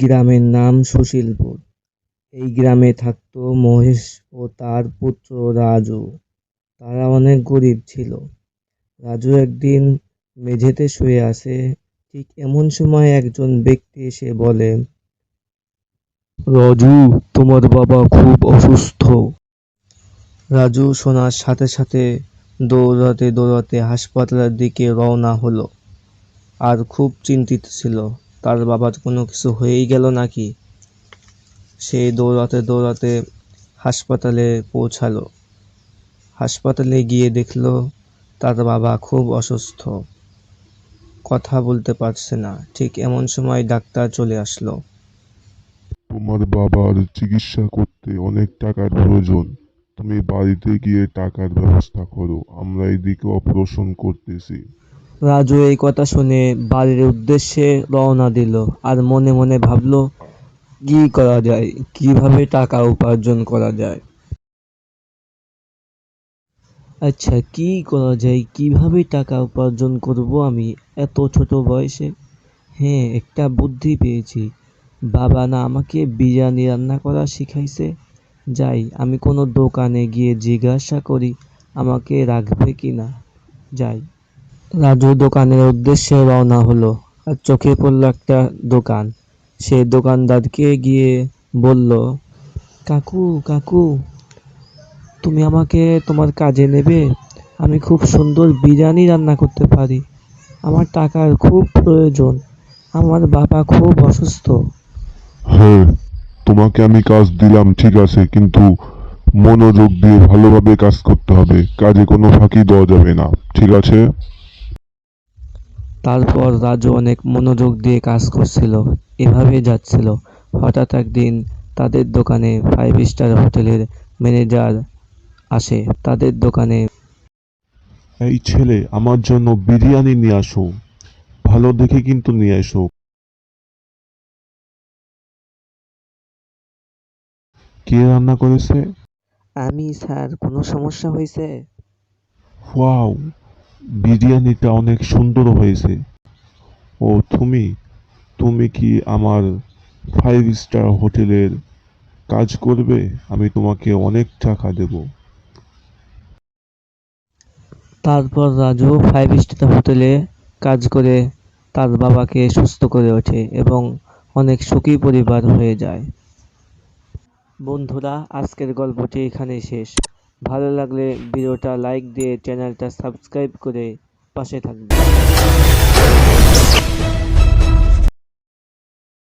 গ্রামের নাম সুশীলপুর। এই গ্রামে থাকত মহেশ ও তার পুত্র রাজু। তারা অনেক গরিব ছিল। রাজু একদিন মেঝেতে শুয়ে আছে ঠিক এমন সময় একজন ব্যক্তি এসে বলে রাজু তোমার বাবা খুব অসুস্থ। রাজু শোনার সাথে সাথে দৌড়াতে দৌড়াতে হাসপাতালের দিকে রওনা হলো। আর খুব চিন্তিত ছিল। তার বাবার কোনো কিছু হয়েই গেল নাকি? সে দৌড়াতে দৌড়াতে হাসপাতালে পৌঁছালো। হাসপাতালে গিয়ে দেখল তার বাবা খুব অসুস্থ। কথা বলতে পারছে না। ঠিক এমন সময় ডাক্তার চলে আসলো। তোমার বাবার চিকিৎসা করতে অনেক টাকার প্রয়োজন। তুমি বাড়িতে গিয়ে টাকার ব্যবস্থা করো। আমরা এদিকে অপারেশন করতেছি। রাজু এই কথা শুনে বাড়ির উদ্দেশ্যে রওনা দিল আর মনে মনে ভাবল, কি করা যায়? কীভাবে টাকা উপার্জন করা যায়? আচ্ছা কি করা যায়? কীভাবে টাকা উপার্জন করব আমি এত ছোট বয়সে? হ্যাঁ একটা বুদ্ধি পেয়েছি। বাবা না আমাকে বিরিয়ানি রান্না করা শিখাইছে। যাই, আমি কোনো দোকানে গিয়ে জিজ্ঞাসা করি, আমাকে রাখবে কি না যাই। রাজু দোকানের উদ্দেশ্যে রওনা হলো। আর চোখে পড়ল একটা দোকান। সে দোকানদারকে গিয়ে বলল, কাকু কাকু, তুমি আমাকে তোমার কাজে নেবে? আমি খুব সুন্দর বিরিয়ানি রান্না করতে পারি। আমার টাকার খুব প্রয়োজন। আমার বাবা খুব অসুস্থ। হ্যাঁ তোমাকে আমি কাজ দিলাম, ঠিক আছে, কিন্তু মনোযোগ দিয়ে ভালোভাবে কাজ করতে হবে। কাজে কোনো ফাঁকি দেওয়া যাবে না, ঠিক আছে? তারপর রাজু অনেক মনোযোগ দিয়ে কাজ করছিল এভাবে যাচ্ছিল। হঠাৎ একদিন তাদের দোকানে ফাইভ স্টার হোটেলের ম্যানেজার আসে তাদের দোকানে এই ছেলে আমার জন্য বিরিয়ানি নিয়ে আসো। ভালো দেখে কিন্তু নিয়ে এসো। কে রান্না করেছে? আমি স্যার কোনো সমস্যা হয়েছে? ওয়াও বিরিয়ানিটা অনেক সুন্দর হয়েছে। ও তুমি তুমি কি আমার ফাইভ স্টার হোটেলের কাজ করবে? আমি তোমাকে অনেক টাকা দেব। তারপর রাজু ফাইভ স্টার হোটেলে কাজ করে তার বাবাকে সুস্থ করে ওঠে এবং অনেক সুখী পরিবার হয়ে যায়। বন্ধুরা, আজকের গল্পটি এখানেই শেষ। ভালো লাগলে ভিডিওটা লাইক দিয়ে চ্যানেলটা সাবস্ক্রাইব করে পাশে থাকবে